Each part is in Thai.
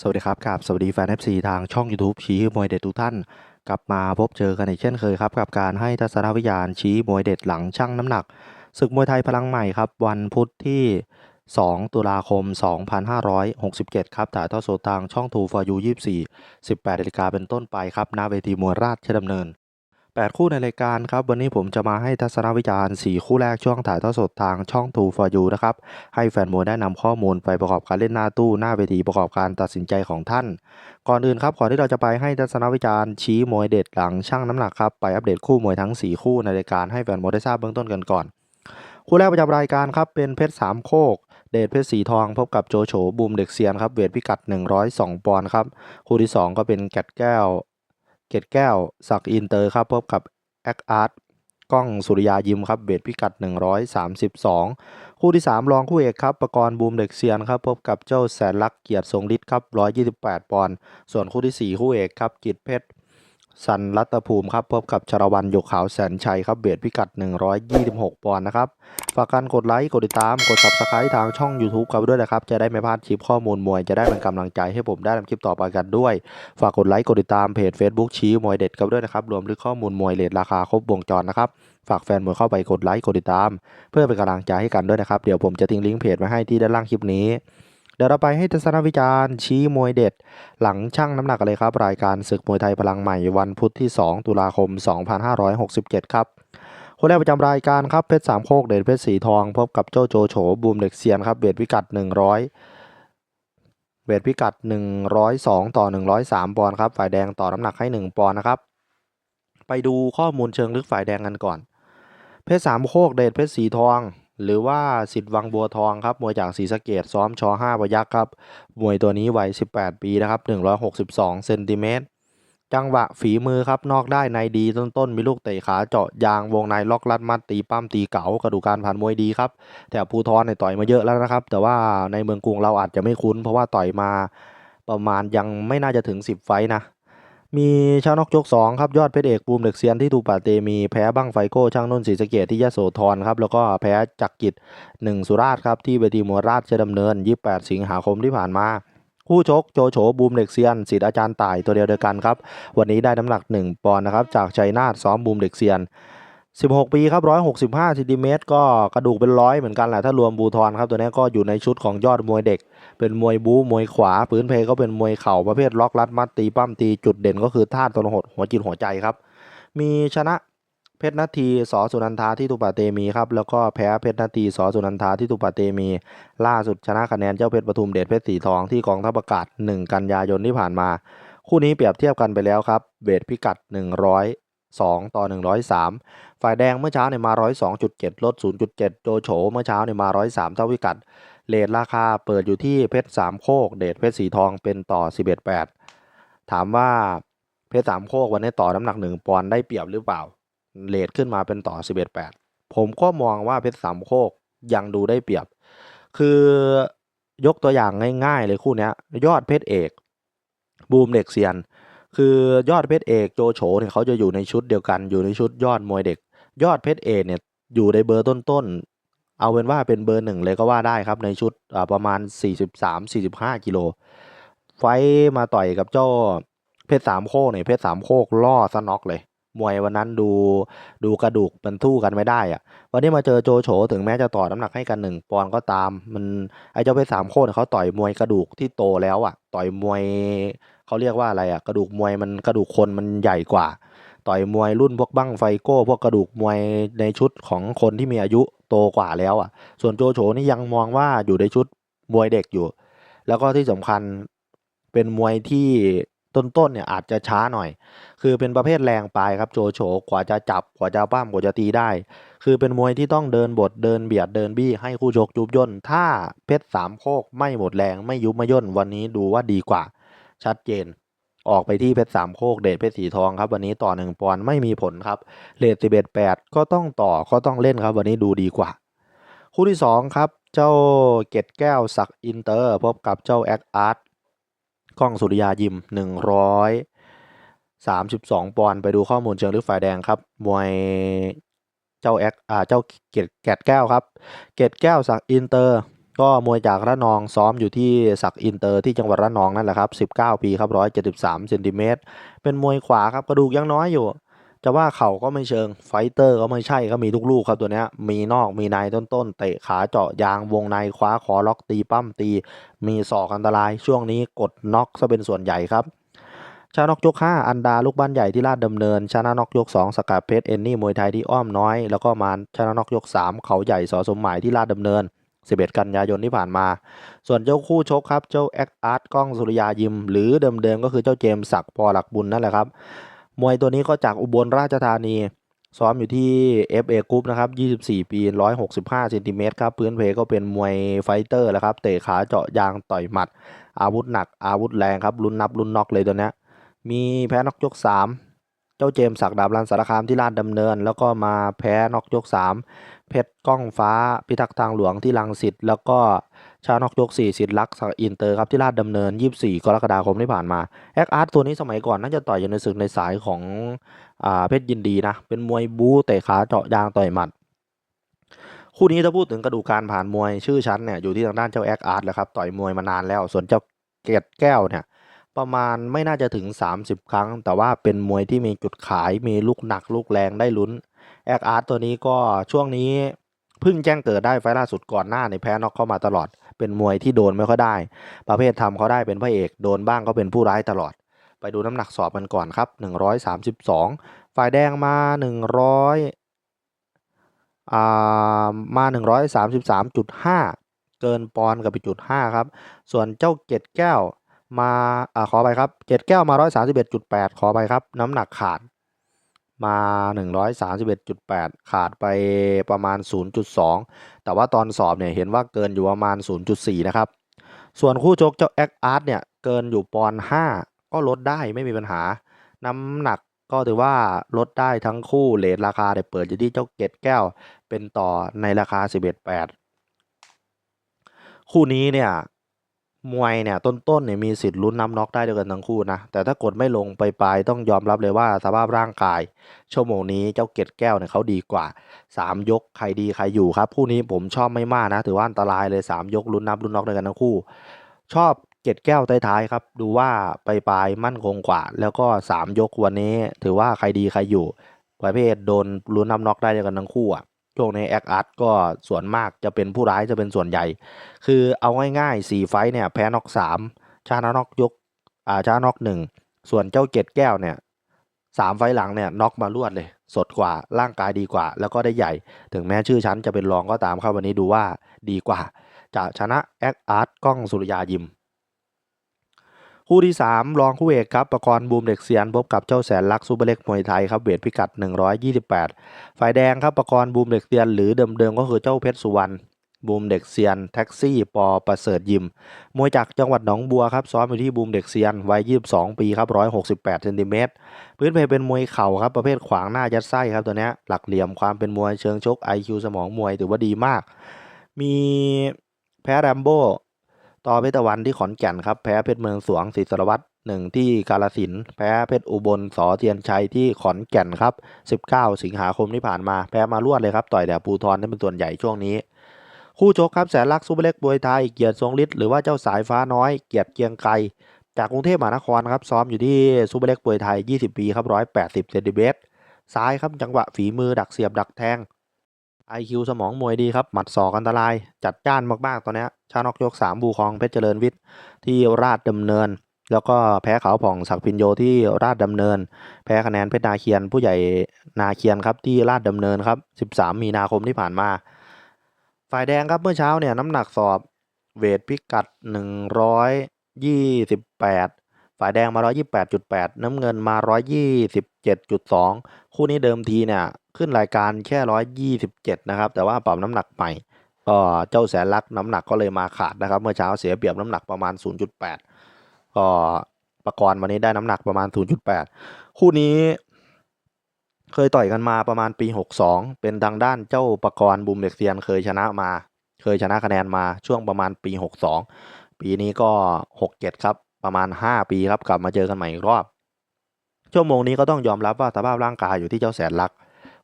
สวัสดีครับกับสวัสดีแฟน FC ทางช่อง YouTube ชี้มวยเด็ดทุกท่าน กลับมาพบเจอกันอีกเช่นเคยครับกับการให้ทัศนวิญญาณชี้มวยเด็ดหลังชั่งน้ำหนักศึกมวยไทยพลังใหม่ครับ วันพุธที่ 2 ตุลาคม 2567 ครับถ่ายทอดสดทางช่อง2 for you 24 18นาฬิกาเป็นต้นไปครับณเวทีมวยราชดำเนิน 8 คู่ในรายการครับ วันนี้ผมจะมาให้ทัศนวิจารณ์ 4 คู่แรกช่วงถ่ายทอดสดทางช่อง2 for you นะครับ ให้แฟนมวยได้นำข้อมูลไปประกอบการเล่นหน้าตู้หน้าเวทีประกอบการตัดสินใจของท่าน ก่อนอื่นครับก่อนที่เราจะไปให้ทัศนวิจารณ์ชี้มวยเด็ดหลังช่างน้ำหนักครับไปอัปเดตคู่มวยทั้ง 4 คู่ในรายการให้แฟนมวยได้ทราบเบื้องต้นกันก่อน คู่แรกประจำรายการครับเป็นเพชรสามโคกเดชเพชรสีทองพบกับโจโฉบูมเด็กเซียนครับเวทพิกัด 102 ปอนด์ครับคู่ที่ 2 ก็เป็นแกดแก้ว เกตแก้วสักอินเตอร์ครับพบกับแอคอาร์ตกล้องสุริยายิมครับเบทพิกัด 132 คู่ที่ 3 รองคู่เอกครับประกรณ์บูมเด็กเซียนครับพบกับเจ้าแสนลักษ์เกียรติทรงฤทธิ์ครับ128 ปอนด์ส่วนคู่ที่ 4 คู่เอกครับกิตเพชร สันรัตภูมิครับพบกับชรวันหยกขาวแสนชัยครับเบียดพิกัด 126 ปอนด์นะครับ ฝากกันกดไลค์ กดติดตาม กด subscribe ทางช่อง YouTube ครับด้วยนะครับ จะได้ไม่พลาดคลิปข้อมูลมวย จะได้เป็นกำลังใจให้ผมได้ทำคลิปต่อไปกันด้วย ฝากกดไลค์ กดติดตามเพจ Facebook ชี้มวยเด็ดครับด้วยนะครับ รวมถึงข้อมูลมวยเลทราคาครบวงจรนะครับ ฝากแฟนมวยเข้าไปกดไลค์ กดติดตาม เพื่อเป็นกำลังใจให้กันด้วยนะครับ เดี๋ยวผมจะทิ้งลิงก์เพจไว้ให้ที่ด้านล่างคลิปนี้ ดี๋ยวเราไปให้ทัศนวิจารณ์ชี้มวยเด็ด หลังช่างน้ำหนักกันเลยครับ รายการศึกมวยไทยพลังใหม่วันพุธที่ 2 ตุลาคม 2567 ครับคนแรกประจำรายการครับเพชรสามโคกเดชเพชรสีทอง พบกับโจโจโฉบูมเด็กเซียนครับเวทพิกัด 100เวทพิกัด 102 ต่อ 103 ปอนด์ครับฝ่ายแดงต่อน้ำหนักให้ 1 ปอนด์นะครับ ไปดูข้อมูลเชิงลึกฝ่ายแดงกันก่อน เพชรสามโคกเดชเพชรสีทอง หรือว่าสิทธิ์วังบัวทองครับมวยจากศรีสะเกดซ้อมช5ประยักษ์ครับมวยตัวนี้วัย 18 ปีนะครับ162เซนติเมตรจังหวะฝีมือครับนอกได้ในดีต้นๆมีลูกเตะขาเจาะยางวงในล็อกลัดมัดตีปั้มตีเก๋ากระดูกการผ่านมวยดีครับแถบภูทรเนี่ยต่อยมาเยอะแล้วนะครับ แต่ว่าในเมืองกรุงเราอาจจะไม่คุ้น เพราะว่าต่อยมาประมาณยังไม่น่าจะถึง 10 ไฟนะ มีชาวนอกยก2ครับยอดเพชรเอกบูมเด็กเซียนที่ถูกปาเตมีแพ้บั้งไฟโก้ช่างนุ่นศรีสะเกดที่ยะโสธรครับแล้วก็แพ้จักรกิจหนึ่งสุราษฎร์ครับที่เวทีมวยราชดำเนิน 28 สิงหาคมที่ผ่านมา คู่ชกโจโฉบูมเด็กเซียนศิษย์อาจารย์ต่ายตัวเดียวเดียวกันครับวันนี้ได้น้ำหนัก 1 ปอนด์นะครับจากชัยนาทซ้อมบูมเด็กเซียน 16 ปีครับ165ซนติเมตรก็กระดูกเป็นร้อยเหมือนกันแหละถ้ารวมบูทอนครับตัวนี้ก็อยู่ในชุดของยอดมวยเด็ก เป็นมวยบู๊มวยขวาปืนเพก็เป็นมวยเข่าประเภทล็อกลัดมัดตีปั้มตีจุดเด่นก็คือท่าตัวหดหัวจิตหัวใจครับ มีชนะเพชรนาทีสอสุนันทาที่ตุปาเตมีครับแล้วก็แพ้เพชรนาทีสอสุนันทาที่ตุปาเตมี ล่าสุดชนะคะแนนเจ้าเพชรปทุมเดชเพชรสีทองที่กองทัพอากาศ 1 กันยายนที่ผ่านมา คู่นี้เปรียบเทียบกันไปแล้วครับเวทพิกัด 102ต่อ 103 ฝ่ายแดงเมื่อเช้าเนี่ยมา 102.7 ลด 0.7 โจโฉเมื่อเช้าเนี่ยมา 103 เท่าพิกัด เลทราคาเปิดอยู่ที่เพชรสามโคก เดชเพชรสีทองเป็นต่อ 11.8 ถามว่าเพชรสามโคกวันนี้ต่อน้ำหนัก1ปอนด์ได้เปรียบหรือเปล่า เลทขึ้นมาเป็นต่อ 11.8 ผมก็มองว่าเพชรสามโคกยังดูได้เปรียบ คือยกตัวอย่างง่าย ๆ เลยคู่นี้ยอดเพชรเอก บูมเด็กเซียน คือยอดเพชรเอกโจโฉเนี่ยเขาจะอยู่ในชุดเดียวกันอยู่ในชุดยอดมวยเด็ก ยอดเพชรเอกเนี่ยอยู่ในเบอร์ต้นๆ เอาเป็นว่าเป็นเบอร์หนึ่งเลยก็ว่าได้ครับในชุดประมาณ 43-45 กิโล ไฟมาต่อยกับเจ้าเพชรสามโคกเนี่ยเพชรสามโคกล่อซะน็อกเลย มวยวันนั้นดูดูกระดูกมันทู่กันไม่ได้อะวันนี้มาเจอโจโฉถึงแม้จะต่อน้ำหนักให้กันหนึ่งปอนด์ก็ตาม มันไอ้เจ้าเพชรสามโคกเขาต่อยมวยกระดูกที่โตแล้วอะ ต่อยมวยเขาเรียกว่าอะไรอะ กระดูกมวยมันกระดูกคนมันใหญ่กว่า ต่อยมวยรุ่นพวกบั้งไฟโก้ พวกกระดูกมวยในชุดของคนที่มีอายุโตกว่าแล้วอะ ส่วนโจโฉนี่ยังมองว่าอยู่ในชุดมวยเด็กอยู่ แล้วก็ที่สำคัญเป็นมวยที่ต้นๆเนี่ยอาจจะช้าหน่อย คือเป็นประเภทแรงปลายครับโจโฉกว่าจะจับกว่าจะปั้มกว่าจะตีได้ คือเป็นมวยที่ต้องเดินบทเดินเบียดเดินบี้ให้คู่ชกยุบย่น ถ้าเพชรสามโคกไม่หมดแรงไม่ยุบไม่ย่นวันนี้ดูว่าดีกว่า ชัดเจน ออกไปที่เพชรสามโคกเดชเพชรสีทองครับ วันนี้ต่อหนึ่งปอนด์ไม่มีผลครับเลทสิบเอ็ดแปดก็ต้องต่อก็ต้องเล่นครับ วันนี้ดูดีกว่า คู่ที่สองครับ เจ้าเกตแก้วศักอินเตอร์ พบกับเจ้าแอคอาร์ตกล้องสุริยายิมหนึ่งร้อยสามสิบสองปอนด์ไปดูข้อมูลเชิงลึกฝ่ายแดงครับ มวยเจ้าแอคอ่าเจ้าเกตแกตแก้วครับ เกตแก้วศักอินเตอร์ ก็มวยจากระนองซ้อมอยู่ที่ศักอินเตอร์ที่จังหวัดระนองนั่นแหละครับ19 ปีครับ173เซนติเมตรเป็นมวยขวาครับกระดูกยังน้อยอยู่ จะว่าเข่าก็ไม่เชิงไฟเตอร์ก็ไม่ใช่ก็มีทุกลูกครับตัวนี้มีนอกมีในต้นๆเตะขาเจาะยางวงในคว้าคอล็อกตีปั้มตี มีศอกอันตรายช่วงนี้กดน็อกซะเป็นส่วนใหญ่ครับชนะน็อกยก 5 อันดาลูกบ้านใหญ่ที่ลาดดำเนิน ชนะน็อกยก 2 สกัดเพชรเอนนี่มวยไทยที่อ้อมน้อย แล้วก็มาชนะน็อกยก 3 เขาใหญ่สอสมหมายที่ลาดดำเนิน 11 กันยายนที่ผ่านมา ส่วนเจ้าคู่ชกครับเจ้าแอคอาร์ตกล้องสุริยายิม หรือเดิมๆก็คือเจ้าเจมส์ศักดิ์พอหลักบุญนั่นแหละครับ มวยตัวนี้ก็จากอุบลราชธานี ซ้อมอยู่ที่ FA Group นะครับ 24 ปี 165เซนติเมตรครับพื้นเพก็เป็นมวยไฟเตอร์แหละครับเตะขาเจาะยางต่อยหมัด อาวุธหนักอาวุธแรงครับลุ้นนับลุ้นน็อกเลยตัวนี้มีแพ้น็อกยก 3 จ้าเจมส์ศักดาบรันสารคามที่ลาดดำเนิน แล้วก็มาแพ้นอกยก 3 เพชรก้องฟ้าพิทักษ์ทางหลวงที่ลังสิตแล้วก็ชาวนอกยก 4 สิทธิ์ลักษ์สักอินเตอร์ครับที่ลาดดำเนิน 24 กรกฎาคมที่ผ่านมาแอคอาร์ตตัวนี้สมัยก่อนน่าจะต่อยอยู่ในศึกในสายของอ่าเพชรยินดีนะ เป็นมวยบู๊เตะขาเจาะยางต่อยหมัด คู่นี้ถ้าพูดถึงกระดูกการผ่านมวยชื่อชั้นเนี่ยอยู่ที่ทางด้านเจ้าแอคอาร์ตแหละครับต่อยมวยมานานแล้วส่วนเจ้าเกตแก้วเนี่ย ประมาณไม่น่าจะถึง 30 ครั้ง แต่ว่าเป็นมวยที่มีจุดขายมีลูกหนักลูกแรงได้ลุ้นแอคอาร์ตตัวนี้ก็ช่วงนี้เพิ่งแจ้งเกิดได้ไฟล่าสุดก่อนหน้าในแพ้น็อกเข้ามาตลอด เป็นมวยที่โดนไม่ค่อยได้ ประเภททำเขาได้เป็นพระเอกโดนบ้างก็เป็นผู้ร้ายตลอด ไปดูน้ำหนักสอบกันก่อนครับ 132 ฝ่ายแดงมา 100อ่ามา 133.5 เกินปอนกับอีกจุด5ครับ ส่วนเจ้าเกตแก้ว มาอ่าขอไปครับเกตแก้วมา131.8ขอไปครับน้ำหนักขาดมา131.8ขาดไปประมาณ0.2แต่ว่าตอนสอบเนี่ยเห็นว่าเกินอยู่ประมาณ0.4นะครับ ส่วนคู่ชกเจ้าแอคอาร์ตเนี่ยเกินอยู่ปอนด์5ก็ลดได้ไม่มีปัญหา น้ำหนักก็ถือว่าลดได้ทั้งคู่เลทราคาเนี่ยวเปิดอยู่ที่เจ้าเกตแก้ว เป็นต่อในราคา 11.8 คู่นี้เนี่ย มวยเนี่ยต้นๆเนี่ยมีสิทธิ์ลุ้นน้ำน็อกได้ด้วยกันทั้งคู่นะ แต่ถ้ากดไม่ลงไปปลายต้องยอมรับเลยว่าสภาพร่างกาย ชั่วโมงนี้เจ้าเกตแก้วเนี่ยเขาดีกว่า 3 ยกใครดีใครอยู่ครับคู่นี้ผมชอบไม่มากนะ ถือว่าอันตรายเลย 3 ยกลุ้นนับลุ้นน็อกด้วยกันทั้งคู่ ชอบเกตแก้วท้ายๆครับดูว่าไปปลายมั่นคงกว่า แล้วก็ 3 ยกวันนี้ ถือว่าใครดีใครอยู่ประเภทโดนลุ้นน้ำน็อกได้ด้วยกันทั้งคู่อะ ช่วงในแอคอาร์ตก็ส่วนมากจะเป็นผู้ร้ายจะเป็นส่วนใหญ่ คือเอาง่ายๆ4ไฟท์เนี่ยแพ้น็อก3ชนะน็อกยกอ่าชนะน็อกหนึ่งส่วนเจ้าเกตแก้วเนี่ยสามไฟท์หลังเนี่ยน็อกมารวดเลย สดกว่าร่างกายดีกว่า แล้วก็ได้ใหญ่ ถึงแม้ชื่อชั้นจะเป็นรองก็ตามครับวันนี้ดูว่าดีกว่า จะชนะแอคอาร์ตกล้องสุริยายิม คู่ที่ 3 รองคู่เอกครับประกรณ์บูมเด็กเซียนพบกับเจ้าแสนลักษณ์ซูเปอร์เล็กมวยไทยครับเวทพิกัด 128 ฝ่ายแดงครับประกรณ์บูมเด็กเซียนหรือเดิมๆก็คือเจ้าเพชรสุวรรณบูมเด็กเซียนแท็กซี่ปอประเสริฐยิม มวยจากจังหวัดหนองบัวครับซ้อมอยู่ที่บูมเด็กเซียนวัย 22 ปีครับ 168เซนติเมตรพื้นเพเป็นมวยเข่าครับประเภทขวางหน้ายัดไส้ครับตัวนี้หลักเหลี่ยมความเป็นมวยเชิงชก IQ สมองมวยถือว่าดีมาก มีแพ้แรมโบ้ ต่อเพชรตะวันที่ขอนแก่นครับแพ้เพชรเมืองสวงศรีสารวัตรหนึ่งที่กาลสินแพ้เพชรอุบลสอเทียนชัยที่ขอนแก่นครับ 19 สิงหาคมที่ผ่านมาแพ้มารวดเลยครับ ต่อยแต่ปูทรนี่เป็นส่วนใหญ่ช่วงนี้ คู่ชกครับแสนลักษ์ซูเปอร์เล็กบวยไทยเกียรติทรงฤทธิ์หรือว่าเจ้าสายฟ้าน้อยเกียรติเกียงไกรจากกรุงเทพมหานครครับซ้อมอยู่ที่ซูเปอร์เล็กบวยไทย 20 ปีครับ 180 เซนติเมตรซ้ายครับจังหวะฝีมือดักเสียบดักแทง IQ สมองมวยดีครับหมัดศอกอันตรายจัดจ้านมากๆตอนนี้ ชานอกยก3บูคองเพชรเจริญวิทย์ที่ราชดำเนิน แล้วก็แพ้เขาผ่องศักพินโยที่ราชดำเนิน แพ้คะแนนเพชรนาเคียน ผู้ใหญ่นาเคียนครับที่ราชดำเนินครับ 13 มีนาคมที่ผ่านมา ฝ่ายแดงครับเมื่อเช้าเนี่ยน้ำหนักสอบเวทพิกัด 128ฝ่ายแดงมา 128.8 น้ำเงินมา 127.2 คู่นี้เดิมทีเนี่ย ขึ้นรายการแค่ 127 นะครับ แต่ว่าปรับน้ำหนักใหม่ เจ้าแสนลักน้ำหนักก็เลยมาขาดนะครับ เมื่อเช้าเสียเปรียบน้ำหนักประมาณ 0.8 ก็ประกรณ์วันนี้ได้น้ำหนักประมาณ 0.8 คู่นี้ เคยต่อยกันมาประมาณปี 62 เป็นทางด้านเจ้าประกรณ์บุมเด็กเซียนเคยชนะมา เคยชนะคะแนนมาช่วงประมาณปี 62 ปีนี้ก็ 67 ครับ ประมาณ 5 ปีครับกลับมาเจอกันใหม่อีกรอบ ชั่วโมงนี้ก็ต้องยอมรับว่าสภาพร่างกายอยู่ที่เจ้าแสนลัก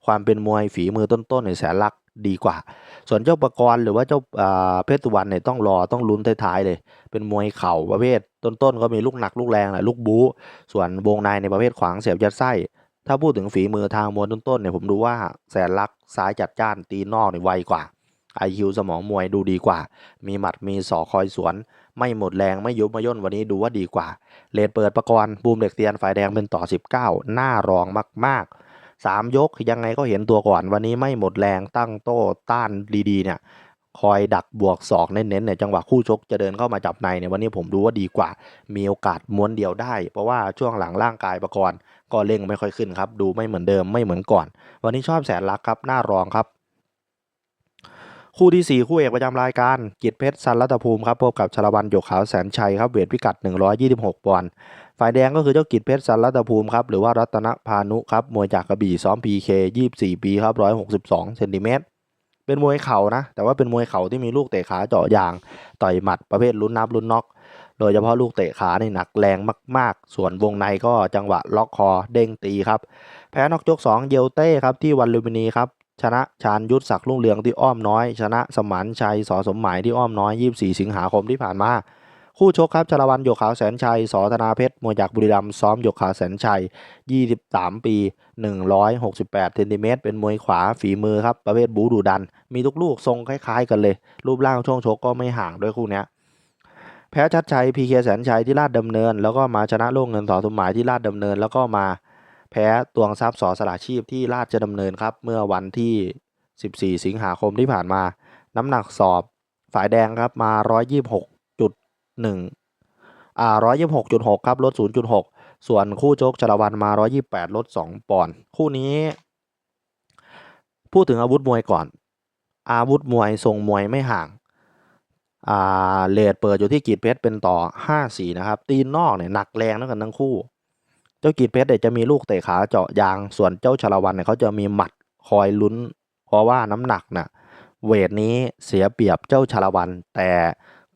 ความเป็นมวยฝีมือต้นๆในแสนลัก ดีกว่า ส่วนเจ้าประกรณ์หรือว่าเจ้าเพชรสุวรรณเนี่ยต้องรอต้องลุ้นท้ายๆเลย เป็นมวยเข่าประเภท ต้นๆก็มีลูกหนักลูกแรงแหละลูกบู๊ส่วนวงในในประเภทขวางเสียบยัดไส้ ถ้าพูดถึงฝีมือทางมวยต้นๆเนี่ยผมดูว่าแสนลักษ์ซ้ายจัดจ้านตีนอกเนี่ยไวกว่า IQ สมองมวยดูดีกว่า มีหมัดมีศอกคอยสวน ไม่หมดแรงไม่ยุบไม่ย่นวันนี้ดูว่าดีกว่า เลดเปิดประกรณ์บูมเด็กเตียนฝ่ายแดงเป็นต่อ 19 หน้ารองมาก ๆ 3 ยกยังไงก็เห็นตัวก่อน วันนี้ไม่หมดแรงตั้งโต้ต้านดีๆเนี่ยคอยดักบวกศอกเน้นๆเนี่ยจังหวะคู่ชกจะเดินเข้ามาจับในเนี่ยวันนี้ผมดูว่าดีกว่า มีโอกาสม้วนเดียวได้ เพราะว่าช่วงหลังร่างกายประกรณ์ก็เร่งไม่ค่อยขึ้นครับ ดูไม่เหมือนเดิมไม่เหมือนก่อน วันนี้ชอบแสนลักครับหน้ารองครับ คู่ที่ 4 คู่เอกประจำรายการ กิจเพชรสันรัตภูมิครับพบกับชลวันหยกขาวแสนชัยครับเวทพิกัด 126ปอนด์ ฝ่ายแดงก็คือเจ้ากิจเพชรสันรัตภูมิครับหรือว่ารัตนพานุครับมวยจากกระบี่ซ้อม PK 24 ปีครับ162เซนติเมตรเป็นมวยเข่านะ แต่ว่าเป็นมวยเข่าที่มีลูกเตะขาเจาะยาง ต่อยหมัดประเภทลุ้นนับลุ้นน็อก โดยเฉพาะลูกเตะขานี่หนักแรงมาก ๆ ส่วนวงในก็จังหวะล็อกคอเด้งตีครับ แพ้นอกยก 2 เยลเต้ครับที่วันลุมพินีครับชนะชาญยุทธศักดิ์รุ่งเรืองที่อ้อมน้อย ชนะสมานชัยสอสมหมายที่อ้อมน้อย 24 สิงหาคมที่ผ่านมา คู่ชกครับชลวันหยกขาวแสนชัยสอธนาเพชรมวยจากบุรีรัมย์ซ้อมหยกขาวแสนชัย 23 ปี 168เซนติเมตรเป็นมวยขวาฝีมือครับประเภทบูดูดัน มีทุกลูกทรงคล้ายๆกันเลย รูปร่างช่วงชกก็ไม่ห่างด้วยคู่นี้แพ้ชัดชัยพีเคแสนชัยที่ลาดดำเนิน แล้วก็มาชนะโล่งเงินสอสมหมายที่ลาดดำเนิน แล้วก็มาแพ้ตวงทรัพย์สอสละชีพที่ราชดำเนินครับเมื่อวันที่ 14 สิงหาคมที่ผ่านมา น้ำหนักสอบฝ่ายแดงครับมา 126.1อ่า126.6 ครับ ลด 0.6 ส่วนคู่โจกจรวันมา 128 ลด 2 ปอนด์ คู่นี้ พูดถึงอาวุธมวยก่อน อาวุธมวยทรงมวยไม่ห่างอ่าเลดเปิดอยู่ที่กีดเพชรเป็นต่อ 5-4 นะครับ ตีนนอกเนี่ยหนักแรงทั้งกันทั้งคู่ เจ้ากีดเพชรเนี่ยจะมีลูกเตะขาเจาะยาง ส่วนเจ้าชาละวันเนี่ยเขาจะมีหมัดคอยลุ้น เพราะว่าน้ำหนักน่ะเวทนี้เสียเปรียบเจ้าชาละวันแต่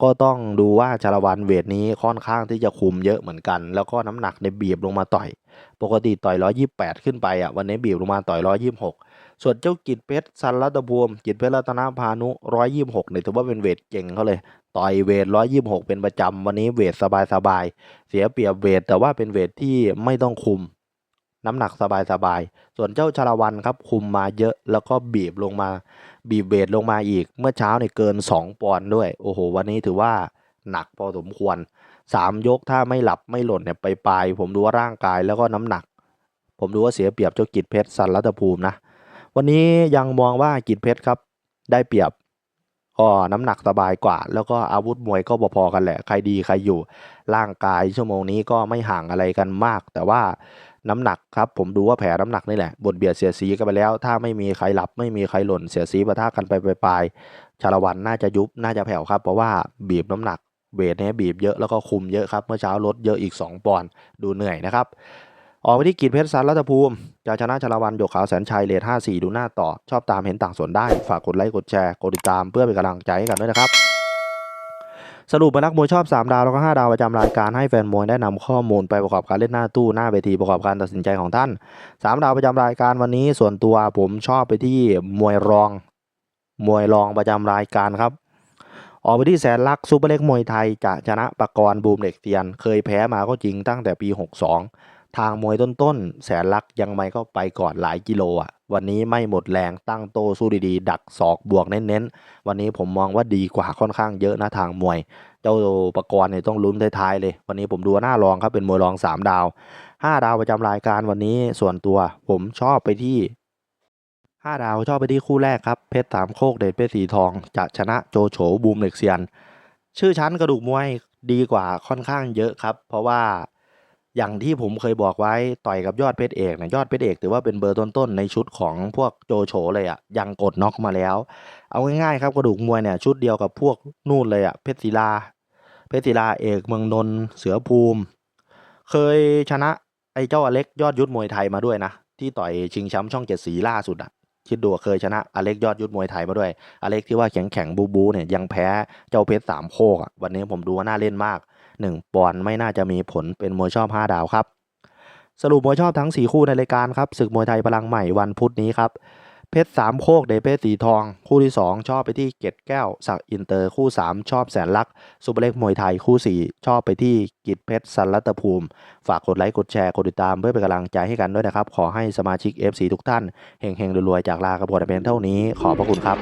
ก็ต้องดูว่าชาละวันเวทนี้ค่อนข้างที่จะคุมเยอะเหมือนกัน แล้วก็น้ำหนักในบีบลงมาต่อย ปกติต่อย 128 ขึ้นไปอะวันนี้บีบลงมาต่อย 126 ส่วนเจ้ากิจเพชรสันรัตภูมิกิจเพชรรัตนพานุ 126เนี่ยถือว่าเป็นเวทเก่งเขาเลย ต่อยเวท 126 เป็นประจำวันนี้เวทสบายๆเสียเปรียบเวทแต่ว่าเป็นเวทที่ไม่ต้องคุม น้ำหนักสบายๆ ส่วนเจ้าชาละวันครับคุมมาเยอะแล้วก็บีบลงมา บีบเวทลงมาอีก เมื่อเช้าเนี่ยเกิน 2 ปอนด์ด้วย โอ้โห วันนี้ถือว่าหนักพอสมควร 3 ยกถ้าไม่หลับไม่หล่นเนี่ยไปปลายผมดูว่าร่างกายแล้วก็น้ำหนัก ผมดูว่าเสียเปรียบเจ้ากิจเพชรสันรัตภูมินะ วันนี้ยังมองว่ากิจเพชรครับ ได้เปรียบก็น้ำหนักสบายกว่า แล้วก็อาวุธมวยก็พอๆกันแหละ ใครดีใครอยู่ ร่างกายชั่วโมงนี้ก็ไม่ห่างอะไรกันมาก แต่ว่า น้ำหนักครับผมดูว่าแผลน้ำหนักนี่แหละบทเบียดเสียสีกันไปแล้ว ถ้าไม่มีใครหลับไม่มีใครหล่นเสียสีปะทะกันไปปลายชาละวันน่าจะยุบน่าจะแผ่วครับ เพราะว่าบีบน้ำหนักเวทเนี่ยบีบเยอะแล้วก็คุมเยอะครับเมื่อเช้าลดเยอะอีก 2 ปอนด์ดูเหนื่อยนะครับออกไปที่กีดเพชรสันรัตภูมิจะชนะชาละวันหยกขาวแสนชัยเลท54 ดูหน้าต่อ ชอบตามเห็นต่างส่วนได้ ฝากกดไลค์กดแชร์ กดติดตามเพื่อเป็นกำลังใจให้กันด้วยนะครับ สรุปนักมวยชอบ 3 ดาวแล้วก็ 5 ดาวประจำรายการให้แฟนมวยได้นำข้อมูลไปประกอบการเล่นหน้าตู้หน้าเวทีประกอบการตัดสินใจของท่าน 3 ดาวประจำรายการวันนี้ส่วนตัวผมชอบไปที่มวยรอง มวยรองประจำรายการครับออกไปที่แสนลักซูเปอร์เล็กมวยไทยจะชนะปากรณ์บูมเด็กเตียน เคยแพ้มาก็จริงตั้งแต่ปี 62 ทางมวยต้นๆ แสนลักยังไม่ก็ไปก่อนหลายกิโลอะ วันนี้ไม่หมดแรงตั้งโตสู้ดีๆ ดักศอกบวกเน้นๆ วันนี้ผมมองว่าดีกว่าค่อนข้างเยอะนะทางมวย เจ้าปากรณ์เนี่ยต้องลุ้นท้ายๆเลย วันนี้ผมดูหน้ารองครับเป็นมวยรอง 3 ดาว 5 ดาวประจำรายการวันนี้ส่วนตัวผมชอบไปที่5ดาวชอบไปที่คู่แรกครับ เพชรสามโคกเดชเพชรสีทอง จะชนะโจโฉบูมเหล็กเซียน ชื่อชั้นกระดูกมวยดีกว่าค่อนข้างเยอะครับ เพราะว่า อย่างที่ผมเคยบอกไว้ต่อยกับยอดเพชรเอกนะยอดเพชรเอกถือว่าเป็นเบอร์ต้นๆในชุดของพวกโจโฉเลยอะ่ะยังกดน็อกมาแล้ว เอาง่ายๆครับกระดูกมวยเนี่ยชุดเดียวกับพวกนู่นเลยอะ่ะเพชรศิลา เพชรศิลาเอกเมืองนนท์เสือภูมิ เคยชนะไอ้เจ้าอเล็กยอดยุทธมวยไทยมาด้วยนะ ที่ต่อยชิงแชมป์ช่องเจ็ดสีล่าสุดอะคิดดูเคยชนะอเล็กยอดยุทธมวยไทยมาด้วย อเล็กที่ว่าแข็งแข็งบูบูเนี่ยยังแพ้เจ้าเพชรสามโคกอะวันนี้ผมดูว่าน่าเล่นมาก หนึ่งปอนด์ไม่น่าจะมีผลเป็นมวยชอบห้าดาวครับ สรุปมวยชอบทั้ง 4 คู่ในรายการครับศึกมวยไทยพลังใหม่วันพุธนี้ครับเพชรสามโคกเดเพชรสีทอง คู่ที่ 2 ชอบไปที่เกตแก้วสักอินเตอร์คู่ 3 ชอบแสนลักษ์ซูเปอร์เล็กมวยไทยคู่ 4 ชอบไปที่กิจเพชรสันรัตภูมิ ฝากกดไลค์กดแชร์กดติดตามเพื่อเป็นกำลังใจให้กันด้วยนะครับ ขอให้สมาชิก FC ทุกท่านเฮงๆรวยๆจากลากระบวนเพียงเท่านี้ขอบพระคุณครับ